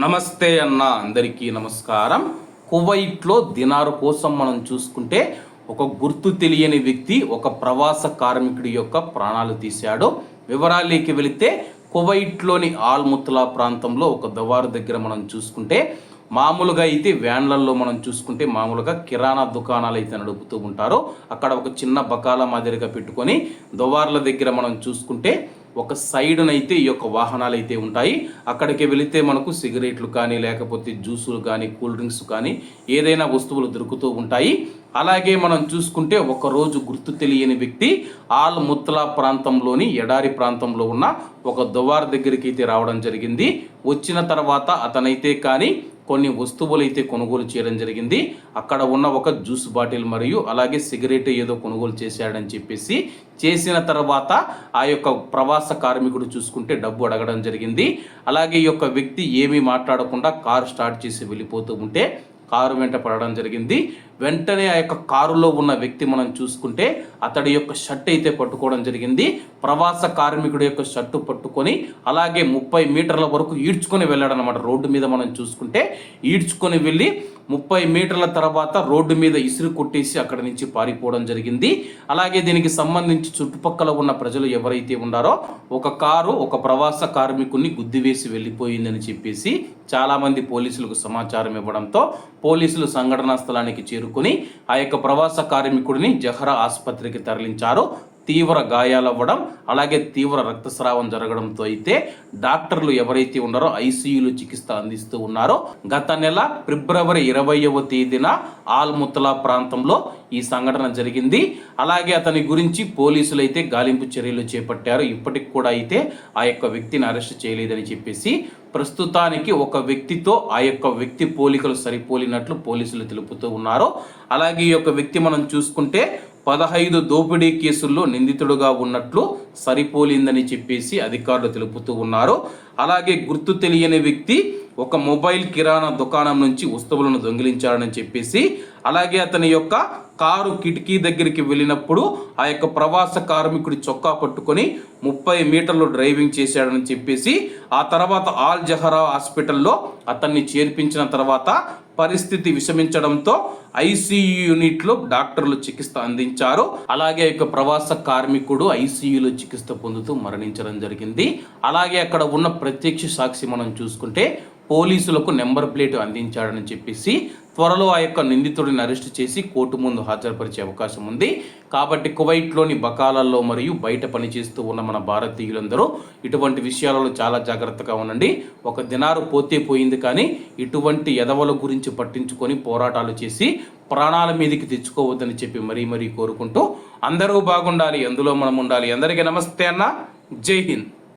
నమస్తే అన్న అందరికీ నమస్కారం. కువైట్లో దినారు కోసం మనం చూసుకుంటే ఒక గుర్తు తెలియని వ్యక్తి ఒక ప్రవాస కార్మికుడి యొక్క ప్రాణాలు తీశాడు. వివరాలేకి వెళితే కువైట్లోని ఆల్ముత్లా ప్రాంతంలో ఒక దవారు దగ్గర మనం చూసుకుంటే మామూలుగా అయితే వ్యాన్లలో మనం చూసుకుంటే మామూలుగా కిరాణా దుకాణాలు అయితే నడుపుతూ ఉంటారు. అక్కడ ఒక చిన్న బకాల మాదిరిగా పెట్టుకొని దువార్ల దగ్గర మనం చూసుకుంటే ఒక సైడునైతే ఈ యొక్క వాహనాలు అయితే ఉంటాయి. అక్కడికి వెళితే మనకు సిగరెట్లు కానీ లేకపోతే జ్యూసులు కానీ కూల్ డ్రింక్స్ కానీ ఏదైనా వస్తువులు దొరుకుతూ ఉంటాయి. అలాగే మనం చూసుకుంటే ఒకరోజు గుర్తు తెలియని వ్యక్తి ఆల్ ముత్తలా ప్రాంతంలోని ఎడారి ప్రాంతంలో ఉన్న ఒక దువార్ దగ్గరికి అయితే రావడం జరిగింది. వచ్చిన తర్వాత అతనైతే కానీ కొన్ని వస్తువులు అయితే కొనుగోలు చేయడం జరిగింది. అక్కడ ఉన్న ఒక జ్యూస్ బాటిల్ మరియు అలాగే సిగరెట్ ఏదో కొనుగోలు చేశాడని చెప్పేసి చేసిన తర్వాత ఆ యొక్క ప్రవాస కార్మికుడు చూసుకుంటే డబ్బు అడగడం జరిగింది. అలాగే ఈ యొక్క వ్యక్తి ఏమీ మాట్లాడకుండా కారు స్టార్ట్ చేసి వెళ్ళిపోతూ ఉంటే కారు వెంట పడడం జరిగింది. వెంటనే ఆ యొక్క కారులో ఉన్న వ్యక్తి మనం చూసుకుంటే అతడి యొక్క షర్ట్ అయితే పట్టుకోవడం జరిగింది. ప్రవాస కార్మికుడి యొక్క షర్టు పట్టుకొని అలాగే ముప్పై మీటర్ల వరకు ఈడ్చుకొని వెళ్ళాడు అనమాట రోడ్డు మీద మనం చూసుకుంటే ఈడ్చుకొని వెళ్ళి ముప్పై మీటర్ల తర్వాత రోడ్డు మీద ఇసురు కొట్టేసి అక్కడ నుంచి పారిపోవడం జరిగింది. అలాగే దీనికి సంబంధించి చుట్టుపక్కల ఉన్న ప్రజలు ఎవరైతే ఉన్నారో ఒక కారు ఒక ప్రవాస కార్మికుడిని గుద్దివేసి వెళ్ళిపోయిందని చెప్పేసి చాలామంది పోలీసులకు సమాచారం ఇవ్వడంతో పోలీసులు సంఘటనా స్థలానికి చేరుకుని ఆ యొక్క ప్రవాస కార్మికుడిని జహరా ఆసుపత్రికి తరలించారు. తీవ్ర గాయాలవ్వడం అలాగే తీవ్ర రక్తస్రావం జరగడంతో అయితే డాక్టర్లు ఎవరైతే ఉన్నారో ఐసీయూలో చికిత్స అందిస్తూ ఉన్నారో గత నెల ఫిబ్రవరి ఇరవైవ తేదీన ఆల్ముతలా ప్రాంతంలో ఈ సంఘటన జరిగింది. అలాగే అతని గురించి పోలీసులు అయితే గాలింపు చర్యలు చేపట్టారు. ఇప్పటికి కూడా అయితే ఆ యొక్క వ్యక్తిని అరెస్ట్ చేయలేదని చెప్పేసి ప్రస్తుతానికి ఒక వ్యక్తితో ఆ యొక్క వ్యక్తి పోలికలు సరిపోలినట్లు పోలీసులు తెలుపుతూ ఉన్నారు అలాగే ఈ యొక్క వ్యక్తి మనం చూసుకుంటే పదహైదు దోపిడీ కేసుల్లో నిందితుడుగా ఉన్నట్లు సరిపోలిందని చెప్పేసి అధికారులు తెలుపుతూ ఉన్నారు. అలాగే గుర్తు తెలియని వ్యక్తి ఒక మొబైల్ కిరాణా దుకాణం నుంచి వస్తువులను దొంగిలించాడని చెప్పేసి అలాగే అతని యొక్క కారు కిటికీ దగ్గరికి వెళ్ళినప్పుడు ఆ యొక్క ప్రవాస కార్మికుడి చొక్కా పట్టుకొని ముప్పై మీటర్లు డ్రైవింగ్ చేశాడని చెప్పేసి ఆ తర్వాత ఆల్ జహరా హాస్పిటల్లో అతన్ని చేర్పించిన తర్వాత పరిస్థితి విషమించడంతో ఐసీయూ యూనిట్లో డాక్టర్లు చికిత్స అందించారు. అలాగే ఒక ప్రవాస కార్మికుడు ఐసీయూలో చికిత్స పొందుతూ మరణించడం జరిగింది. అలాగే అక్కడ ఉన్న ప్రత్యక్ష సాక్షి మనం చూసుకుంటే పోలీసులకు నెంబర్ ప్లేట్ అందించాడని చెప్పేసి త్వరలో ఆ యొక్క నిందితుడిని అరెస్ట్ చేసి కోర్టు ముందు హాజరుపరిచే అవకాశం ఉంది. కాబట్టి కువైట్లోని బకాలాల్లో మరియు బయట పనిచేస్తూ ఉన్న మన భారతీయులందరూ ఇటువంటి విషయాలలో చాలా జాగ్రత్తగా ఉండండి. ఒక దినారు పోతే పోయింది కానీ ఇటువంటి ఎదవల గురించి పట్టించుకొని పోరాటాలు చేసి ప్రాణాల మీదకి తెచ్చుకోవద్దని చెప్పి మరీ మరీ కోరుకుంటూ అందరూ బాగుండాలి అందులో మనం ఉండాలి. అందరికీ నమస్తే అన్న. జై హింద్.